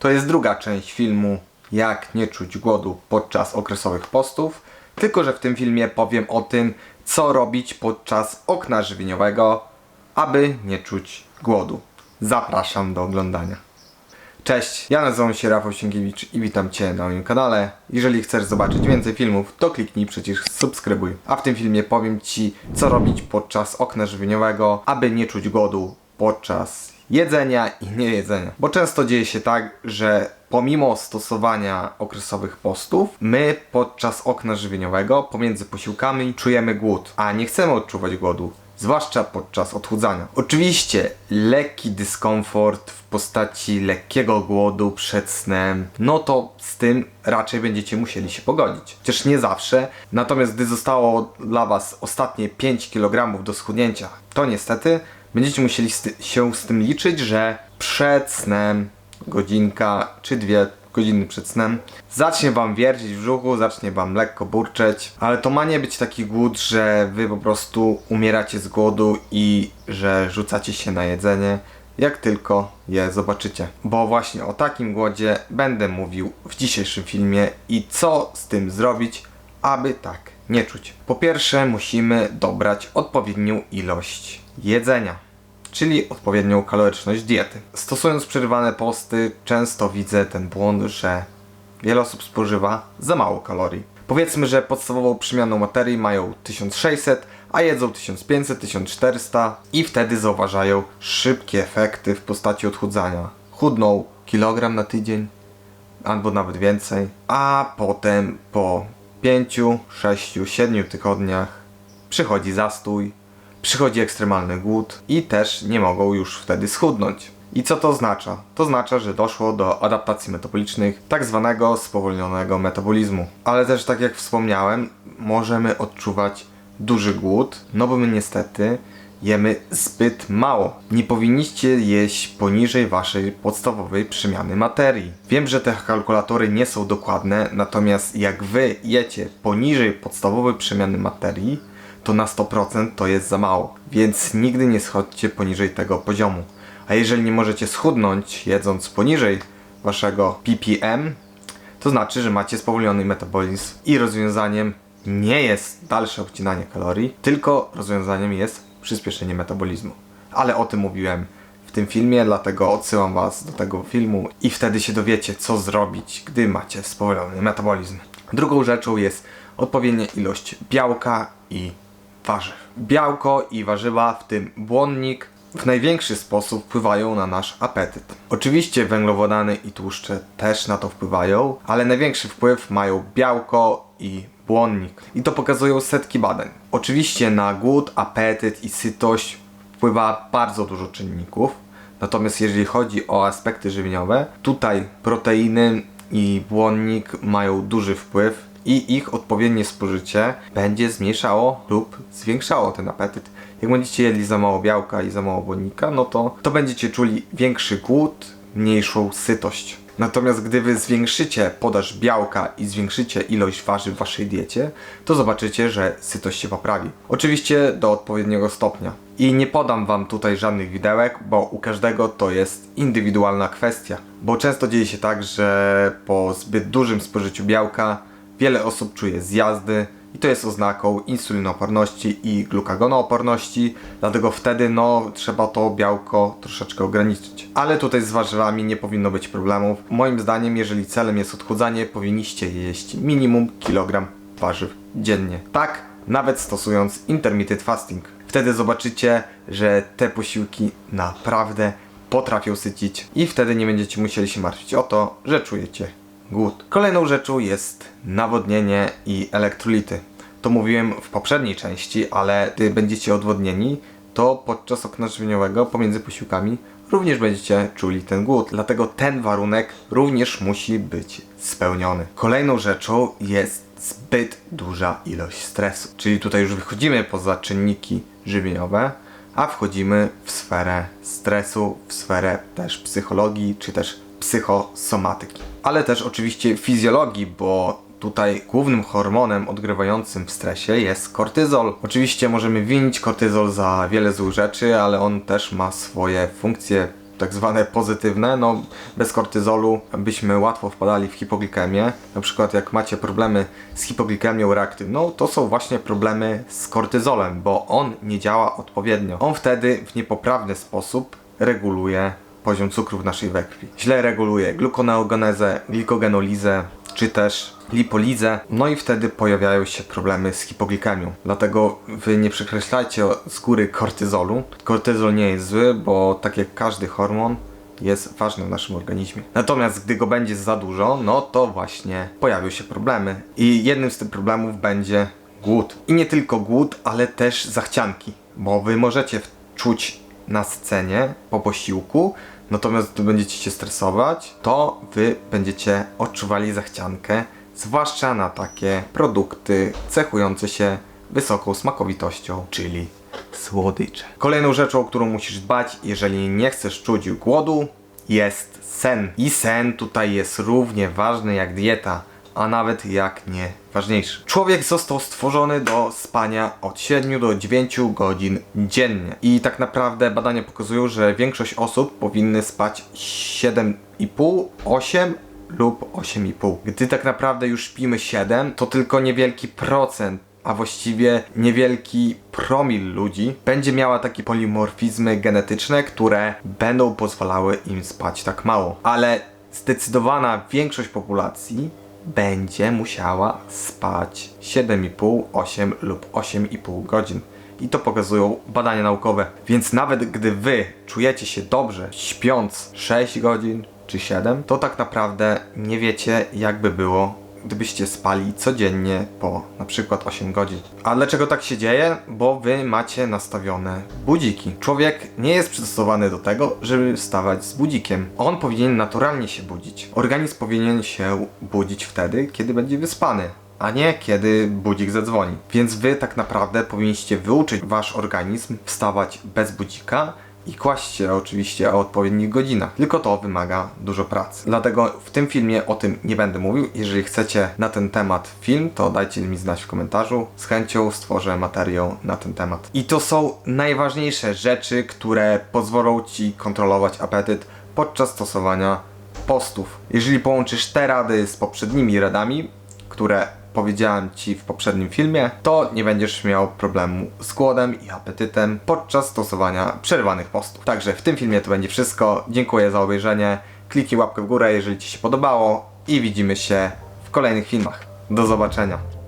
To jest druga część filmu Jak nie czuć głodu podczas okresowych postów. Tylko, że w tym filmie powiem o tym, co robić podczas okna żywieniowego, aby nie czuć głodu. Zapraszam do oglądania. Cześć, ja nazywam się Rafał Sienkiewicz i witam Cię na moim kanale. Jeżeli chcesz zobaczyć więcej filmów, to kliknij przycisk subskrybuj. A w tym filmie powiem Ci, co robić podczas okna żywieniowego, aby nie czuć głodu podczas jedzenia i niejedzenia. Bo często dzieje się tak, że pomimo stosowania okresowych postów, my podczas okna żywieniowego pomiędzy posiłkami czujemy głód, a nie chcemy odczuwać głodu zwłaszcza podczas odchudzania. Oczywiście lekki dyskomfort w postaci lekkiego głodu przed snem, no to z tym raczej będziecie musieli się pogodzić. Chociaż nie zawsze, natomiast gdy zostało dla Was ostatnie 5 kg do schudnięcia, to niestety będziecie musieli się z tym liczyć, że przed snem godzinka czy dwie godziny przed snem. Zacznie wam wiercić w brzuchu, zacznie wam lekko burczeć, ale to ma nie być taki głód, że wy po prostu umieracie z głodu i że rzucacie się na jedzenie, jak tylko je zobaczycie. Bo właśnie o takim głodzie będę mówił w dzisiejszym filmie i co z tym zrobić, aby tak nie czuć. Po pierwsze, musimy dobrać odpowiednią ilość jedzenia czyli odpowiednią kaloryczność diety. Stosując przerywane posty, często widzę ten błąd, że wiele osób spożywa za mało kalorii. Powiedzmy, że podstawową przemianą materii mają 1600, a jedzą 1500-1400 i wtedy zauważają szybkie efekty w postaci odchudzania. Chudną kilogram na tydzień, albo nawet więcej, a potem po 5, 6, 7 tygodniach przychodzi zastój, przychodzi ekstremalny głód i też nie mogą już wtedy schudnąć. I co to oznacza? To oznacza, że doszło do adaptacji metabolicznych, tak zwanego spowolnionego metabolizmu. Ale też, tak jak wspomniałem, możemy odczuwać duży głód, no bo my niestety jemy zbyt mało. Nie powinniście jeść poniżej waszej podstawowej przemiany materii. Wiem, że te kalkulatory nie są dokładne, natomiast jak wy jecie poniżej podstawowej przemiany materii, to na 100% to jest za mało. Więc nigdy nie schodźcie poniżej tego poziomu. A jeżeli nie możecie schudnąć jedząc poniżej waszego ppm, to znaczy, że macie spowolniony metabolizm i rozwiązaniem nie jest dalsze obcinanie kalorii, tylko rozwiązaniem jest przyspieszenie metabolizmu. Ale o tym mówiłem w tym filmie, dlatego odsyłam Was do tego filmu i wtedy się dowiecie, co zrobić, gdy macie spowolniony metabolizm. Drugą rzeczą jest odpowiednia ilość białka i warzyw. Białko i warzywa, w tym błonnik, w największy sposób wpływają na nasz apetyt. Oczywiście węglowodany i tłuszcze też na to wpływają, ale największy wpływ mają białko i błonnik. I to pokazują setki badań. Oczywiście na głód, apetyt i sytość wpływa bardzo dużo czynników. Natomiast jeżeli chodzi o aspekty żywieniowe, tutaj proteiny i błonnik mają duży wpływ i ich odpowiednie spożycie będzie zmniejszało lub zwiększało ten apetyt. Jak będziecie jedli za mało białka i za mało błonnika, no to, to będziecie czuli większy głód, mniejszą sytość. Natomiast gdy wy zwiększycie podaż białka i zwiększycie ilość warzyw w waszej diecie, to zobaczycie, że sytość się poprawi. Oczywiście do odpowiedniego stopnia. I nie podam wam tutaj żadnych widełek, bo u każdego to jest indywidualna kwestia. Bo często dzieje się tak, że po zbyt dużym spożyciu białka wiele osób czuje zjazdy i to jest oznaką insulinooporności i glukagonooporności, dlatego wtedy no trzeba to białko troszeczkę ograniczyć. Ale tutaj z warzywami nie powinno być problemów. Moim zdaniem, jeżeli celem jest odchudzanie, powinniście jeść minimum kilogram warzyw dziennie. Tak, nawet stosując intermittent fasting. Wtedy zobaczycie, że te posiłki naprawdę potrafią sycić i wtedy nie będziecie musieli się martwić o to, że czujecie głód. Kolejną rzeczą jest nawodnienie i elektrolity. To mówiłem w poprzedniej części, ale gdy będziecie odwodnieni, to podczas okna żywieniowego pomiędzy posiłkami również będziecie czuli ten głód. Dlatego ten warunek również musi być spełniony. Kolejną rzeczą jest zbyt duża ilość stresu. Czyli tutaj już wychodzimy poza czynniki żywieniowe, a wchodzimy w sferę stresu, w sferę też psychologii, czy też psychosomatyki. Ale też oczywiście fizjologii, bo tutaj głównym hormonem odgrywającym w stresie jest kortyzol. Oczywiście możemy winić kortyzol za wiele złych rzeczy, ale on też ma swoje funkcje tak zwane pozytywne. No, bez kortyzolu byśmy łatwo wpadali w hipoglikemię. Na przykład jak macie problemy z hipoglikemią reaktywną, to są właśnie problemy z kortyzolem, bo on nie działa odpowiednio. On wtedy w niepoprawny sposób reguluje poziom cukru w naszej we krwi. Źle reguluje glukoneogenezę, glikogenolizę, czy też lipolizę, no i wtedy pojawiają się problemy z hipoglikemią. Dlatego wy nie przekreślajcie z góry kortyzolu. Kortyzol nie jest zły, bo tak jak każdy hormon, jest ważny w naszym organizmie. Natomiast gdy go będzie za dużo, no to właśnie pojawią się problemy. I jednym z tych problemów będzie głód. I nie tylko głód, ale też zachcianki, bo wy możecie czuć na scenie po posiłku, natomiast gdy będziecie się stresować, to wy będziecie odczuwali zachciankę, zwłaszcza na takie produkty cechujące się wysoką smakowitością, czyli słodycze. Kolejną rzeczą, o którą musisz dbać, jeżeli nie chcesz czuć głodu, jest sen. I sen tutaj jest równie ważny jak dieta, a nawet jak nie ważniejszy. Człowiek został stworzony do spania od 7 do 9 godzin dziennie. I tak naprawdę badania pokazują, że większość osób powinny spać 7,5, 8 lub 8,5. Gdy tak naprawdę już śpimy 7, to tylko niewielki procent a właściwie niewielki promil ludzi będzie miała takie polimorfizmy genetyczne, które będą pozwalały im spać tak mało. Ale zdecydowana większość populacji będzie musiała spać 7,5, 8 lub 8,5 godzin. I to pokazują badania naukowe. Więc nawet gdy wy czujecie się dobrze śpiąc 6 godzin czy 7, to tak naprawdę nie wiecie jakby było gdybyście spali codziennie po na przykład 8 godzin. A dlaczego tak się dzieje? Bo wy macie nastawione budziki. Człowiek nie jest przystosowany do tego, żeby wstawać z budzikiem. On powinien naturalnie się budzić. Organizm powinien się budzić wtedy, kiedy będzie wyspany. A nie kiedy budzik zadzwoni. Więc wy tak naprawdę powinniście wyuczyć wasz organizm wstawać bez budzika i kłaść się oczywiście o odpowiednich godzinach. Tylko to wymaga dużo pracy. Dlatego w tym filmie o tym nie będę mówił. Jeżeli chcecie na ten temat film, to dajcie mi znać w komentarzu. Z chęcią stworzę materiał na ten temat. I to są najważniejsze rzeczy, które pozwolą ci kontrolować apetyt podczas stosowania postów. Jeżeli połączysz te rady z poprzednimi radami, które powiedziałem Ci w poprzednim filmie, to nie będziesz miał problemu z głodem i apetytem podczas stosowania przerwanych postów. Także w tym filmie to będzie wszystko. Dziękuję za obejrzenie. Kliknij łapkę w górę, jeżeli Ci się podobało i widzimy się w kolejnych filmach. Do zobaczenia.